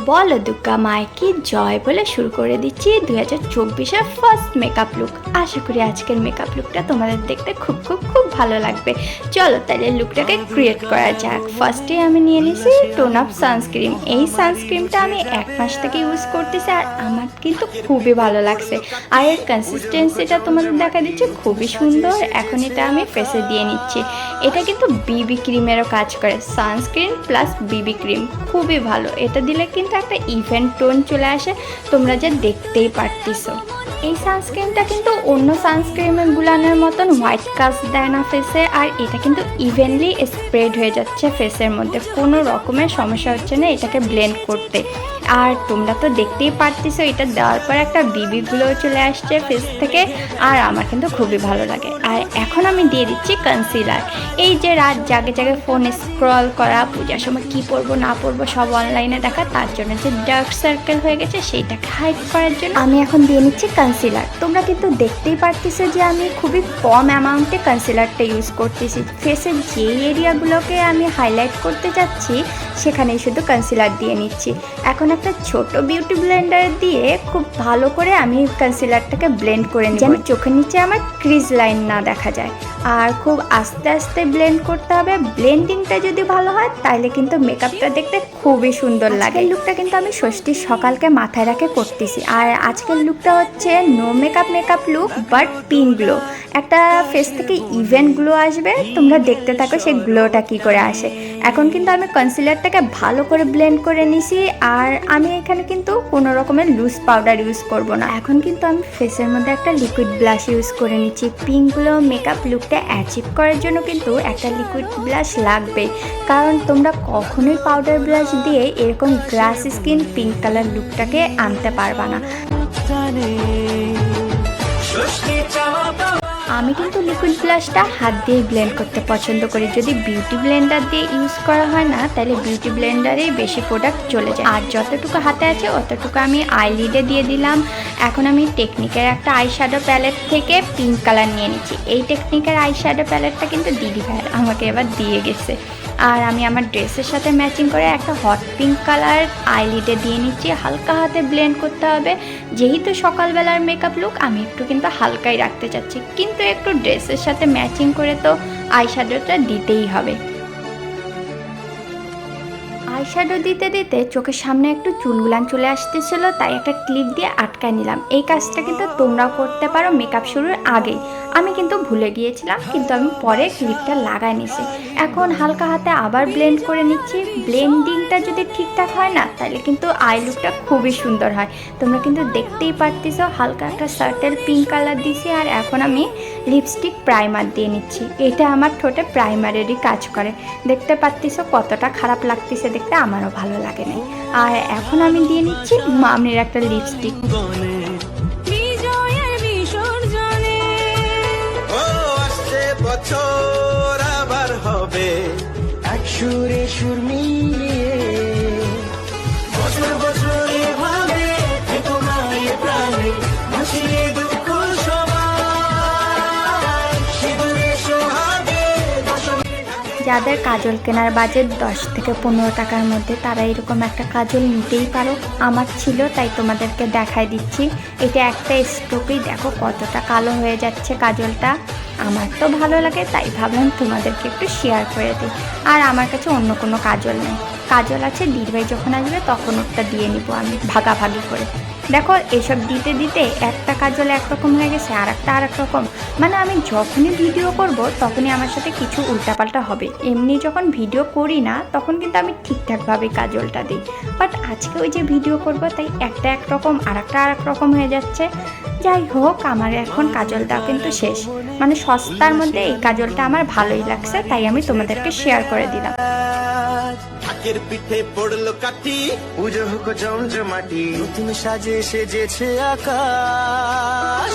বলো দুর্গা মায়কে জয় বলে শুরু করে দিচ্ছি দুই হাজার চব্বিশের ফার্স্ট মেকআপ লুক আশা করি আজকের মেকআপ লুকটা তোমাদের দেখতে খুব খুব খুব ভালো লাগবে। চলো তাহলে লুকটাকে ক্রিয়েট করা যাক। ফার্স্টে আমি নিয়ে নিয়েছি টোন আপ সানস্ক্রিন এই সানস্ক্রিনটা আমি এক মাস থেকে ইউজ করতেছি আর আমার কিন্তু খুবই ভালো লাগছে। আর এর কনসিস্টেন্সিটা তোমাদের দেখা দিচ্ছে খুবই সুন্দর। এখন এটা আমি ফেসে দিয়ে নিচ্ছি। এটা কিন্তু বিবি ক্রিমেরও কাজ করে। সানস্ক্রিন প্লাস বিবি ক্রিম খুবই ভালো। এটা দিলে কিন্তু একটা ইভেন্ট টোন চলে আসে, তোমরা যে দেখতেই পারতিস এই সানস্ক্রিনটা কিন্তু অন্য সানস্ক্রিনগুলানের মতন হোয়াইট কাস্ট দেয় না ফেসে আর এটা কিন্তু ইভেনলি স্প্রেড হয়ে যাচ্ছে ফেসের মধ্যে। কোনো রকমের সমস্যা হচ্ছে না এটাকে ব্লেন্ড করতে। আর তোমরা তো দেখতেই পারতেছো, এটা দেওয়ার পর একটা বিবিগুলো চলে আসছে ফেস থেকে, আর আমার কিন্তু খুবই ভালো লাগে। আর এখন আমি দিয়ে দিচ্ছি কনসিলার এই যে রাত জাগে জাগে ফোন স্ক্রল করা, পূজার সময় কী পরবো, না পরবো, সব অনলাইনে দেখা, তার জন্য যে ডার্ক সার্কেল হয়ে গেছে, সেইটাকে হাইড করার জন্য আমি এখন দিয়ে নিচ্ছি কনসিলার তোমরা কিন্তু দেখতেই পারতেছো যে আমি খুবই কম অ্যামাউন্টে কনসিলারটা ইউজ করতেছি। ফেসের যে এরিয়াগুলোকে আমি হাইলাইট করতে যাচ্ছি সেখানেই শুধু কনসিলার দিয়ে নিচ্ছি। এখন একটা ছোট বিউটি ব্লেন্ডার দিয়ে খুব ভালো করে আমি কনসিলারটাকে ব্লেন্ড করে নিই যেন চোখের নিচে আমার ক্রিজ লাইন না দেখা যায়। আর খুব আস্তে আস্তে ব্লেন্ড করতে হবে। ব্লেন্ডিংটা যদি ভালো হয় তাহলে কিন্তু মেকআপটা দেখতে খুবই সুন্দর লাগে। লুকটা কিন্তু আমি ষষ্ঠীর সকালকে মাথায় রাখে করতেছি। আর আজকের লুকটা হচ্ছে no makeup makeup look but pink glow একটা ফেস থেকে ইভেন্ট গ্লো আসবে। তোমরা দেখতে থাকো সেই গ্লোটা কি করে আসে। এখন কিন্তু আমি কনসিলারটাকে ভালো করে ব্লেন্ড করে নিছি আর আমি এখানে কিন্তু কোনো রকমের লুজ পাউডার ইউজ করব না। এখন কিন্তু আমি ফেসের মধ্যে একটা লিকুইড ব্লাশ ইউজ করে নিচ্ছি। পিঙ্কগুলো মেকআপ লুকটা অ্যাচিভ করার জন্য কিন্তু একটা লিকুইড ব্লাশ লাগবে। কারণ তোমরা কখনোই পাউডার ব্লাশ দিয়ে এরকম গ্লাস স্কিন পিঙ্ক কালার লুকটাকে আনতে পারবা না। আমি কিন্তু লিকুইড ব্লাশটা হাত দিয়ে ব্লেন্ড করতে পছন্দ করি। যদি বিউটি ব্লেন্ডার দিয়ে ইউজ করা হয় না, তাহলে বিউটি ব্লেন্ডারেই বেশি প্রোডাক্ট চলে যায়। আর যতটুকু হাতে আছে, অতটুকু আমি আইলিডে দিয়ে দিলাম। এখন আমি টেকনিকের একটা আই শ্যাডো প্যালেট থেকে পিঙ্ক কালার নিয়ে নিচ্ছি। এই টেকনিকের আই শ্যাডো প্যালেটটা কিন্তু দিদি ভাইয়ের আমাকে এবার দিয়ে গেছে। আর আমি আমার ড্রেসের সাথে ম্যাচিং করে একটা হট পিঙ্ক কালার আইলিডে দিয়ে নিচ্ছি। হালকা হাতে ব্লেন্ড করতে হবে। যেহেতু সকালবেলার মেকআপ লুক আমি একটু কিন্তু হালকাই রাখতে চাচ্ছি। কিন্তু একটু ড্রেসের সাথে ম্যাচিং করে তো আইশ্যাডোটা দিতেই হবে। আইশ্যাডো দিতে দিতে চোখের সামনে একটু চুলগুলান চলে আসতেছিল, তাই একটা ক্লিপ দিয়ে আটকায় নিলাম। এই কাজটা কিন্তু তোমরাও করতে পারো মেকআপ শুরুর আগেই। আমি কিন্তু ভুলে গিয়েছিলাম, কিন্তু আমি পরে ক্লিপটা লাগাই নিছি। এখন হালকা হাতে আবার ব্লেন্ড করে নিচ্ছি। ব্লেন্ডিংটা যদি ঠিকঠাক হয় না, তাহলে কিন্তু আই লুকটা খুবই সুন্দর হয়। তোমরা কিন্তু দেখতেই পারতেছো, হালকা একটা সার্টেল পিঙ্ক কালার দিছি, আর এখন আমি লিপস্টিক প্রাইমার দিয়ে নিচ্ছি। এটা আমার ঠোঁটে প্রাইমারেরই কাজ করে। দেখতে পারতেছো কতটা খারাপ লাগতেছে, দেখতে আমারও ভালো লাগে নাই। আর এখন আমি দিয়ে নিচ্ছি মামনির একটা লিপস্টিক বছর আবার হবে। এক সুরে সুর মিলিয়ে যাদের কাজল কেনার বাজেট দশ থেকে পনেরো টাকার মধ্যে। তারা এরকম একটা কাজল নিতেই পারো। আমার ছিল, তাই তোমাদেরকে দেখাই দিচ্ছি। এটা একটা স্ট্রোকেই দেখো কতটা কালো হয়ে যাচ্ছে কাজলটা। আমার তো ভালো লাগে, তাই ভাবলাম তোমাদেরকে একটু শেয়ার করে দিই। আর আমার কাছে অন্য কোনো কাজল নেই। কাজল আছে দিদিভাই যখন আসবে, তখন ওটা দিয়ে নিব আমি, ভাগাভাগি করে। দেখো, এসব দিতে দিতে একটা কাজল একরকম হয়ে গেছে আর একটা আর রকম মানে আমি যখনই ভিডিও করব, তখনই আমার সাথে কিছু উল্টাপাল্টা হবে। এমনি যখন ভিডিও করি না, তখন কিন্তু আমি ঠিকঠাকভাবে কাজলটা দিই। বাট আজকে ওই যে ভিডিও করব, তাই একটা একরকম আর একটা আর রকম হয়ে যাচ্ছে। যাই হোক, আমার এখন কাজলটা কিন্তু শেষ। মানে সস্তার মধ্যে এই কাজলটা আমার ভালোই লাগছে, তাই আমি তোমাদেরকে শেয়ার করে দিলাম। পিঠে পড়ল কাঠি, পুজো হোক জমজমাটি। নতুন সাজে সেজেছে আকাশ।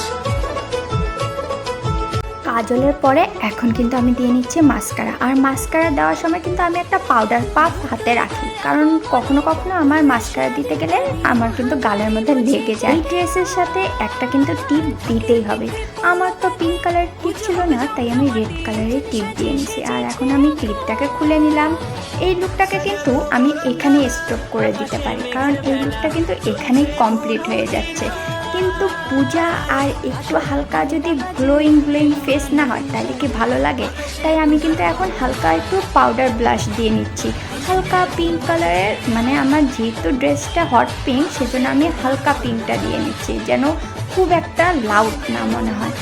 কাজলের পরে এখন কিন্তু আমি দিয়ে নিচ্ছি মাস্কারা। আর মাস্কারা দেওয়ার সময় কিন্তু আমি একটা পাউডার পাফ হাতে রাখি। কারণ কখনো কখনো আমার মাস্কারা দিতে গেলে আমার কিন্তু গালের মধ্যে লেগে যায়। এই ড্রেসের সাথে একটা কিন্তু টিপ দিতেই হবে। আমার পিঙ্ক কালার টিপ ছিল না, তাই আমি রেড কালারের টিপ দিয়ে নিছি আর এখন আমি ক্লিপটাকে খুলে নিলাম। এই লুকটাকে কিন্তু আমি এখানে স্টপ করে দিতে পারি, কারণ এই লুকটা কিন্তু এখানেই কমপ্লিট হয়ে যাচ্ছে। কিন্তু পূজা আর একটু হালকা যদি গ্লোয়িং গ্লোয়িং ফেস না হয়, তাহলে কি ভালো লাগে? তাই আমি কিন্তু এখন হালকা একটু পাউডার ব্লাশ দিয়ে নিচ্ছি। হালকা পিঙ্ক কালারের মানে আমার যেহেতু ড্রেসটা হট পিঙ্ক সেজন্য আমি হালকা পিঙ্কটা দিয়ে নিচ্ছি, যেন খুব একটা লাউড না মনে হয়।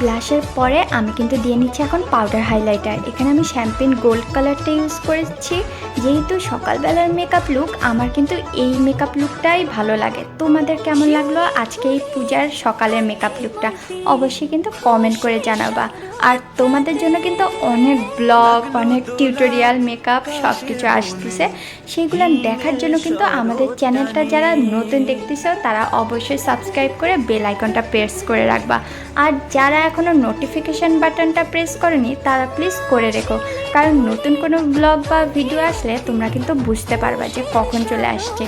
ব্লাশের পরে আমি কিন্তু দিয়ে নিচ্ছি এখন পাউডার হাইলাইটার এখানে আমি শ্যাম্পেন গোল্ড কালারটা ইউজ করেছি। যেহেতু সকালবেলার মেকআপ লুক আমার কিন্তু এই মেকআপ লুকটাই ভালো লাগে। তোমাদের কেমন লাগল আজকে এই পূজার সকালের মেকআপ লুকটা অবশ্যই কিন্তু কমেন্ট করে জানাবা। আর তোমাদের জন্য কিন্তু অনেক ব্লগ অনেক টিউটোরিয়াল মেকআপ সব কিছু আসতেছে। সেইগুলো দেখার জন্য কিন্তু আমাদের চ্যানেলটা যারা নতুন দেখতেছো, তারা অবশ্যই সাবস্ক্রাইব করে বেল আইকনটা প্রেস করে রাখবা। আর যারা এখনও নোটিফিকেশান বাটনটা প্রেস করনি, তারা প্লিজ করে রেখো। কারণ নতুন কোনো ব্লগ বা ভিডিও আসলে তোমরা কিন্তু বুঝতে পারবা যে কখন চলে আসছে।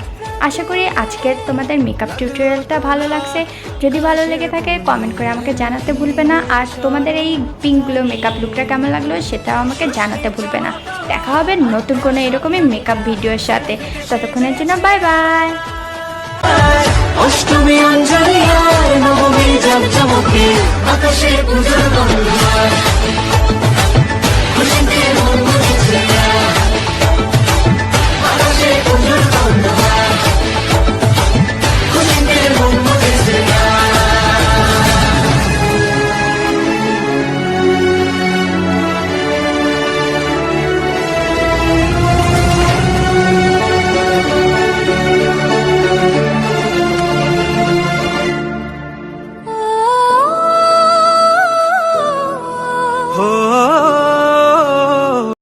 আশা করি আজকের তোমাদের মেকআপ টিউটোরিয়ালটা ভালো লাগছে। যদি ভালো লেগে থাকে কমেন্ট করে আমাকে জানাতে ভুলবে না। আর তোমাদের এই পিঙ্কগুলো মেকআপ লুকটা কেমন লাগল, সেটাও আমাকে জানাতে ভুলবে না। দেখা হবে নতুন কোনো এরকমই মেকআপ ভিডিওর সাথে। ততক্ষণের জন্য বাই বাই অঞ্জলি আর নবমী জমজমকে আকাশে পুজোর গন্ধ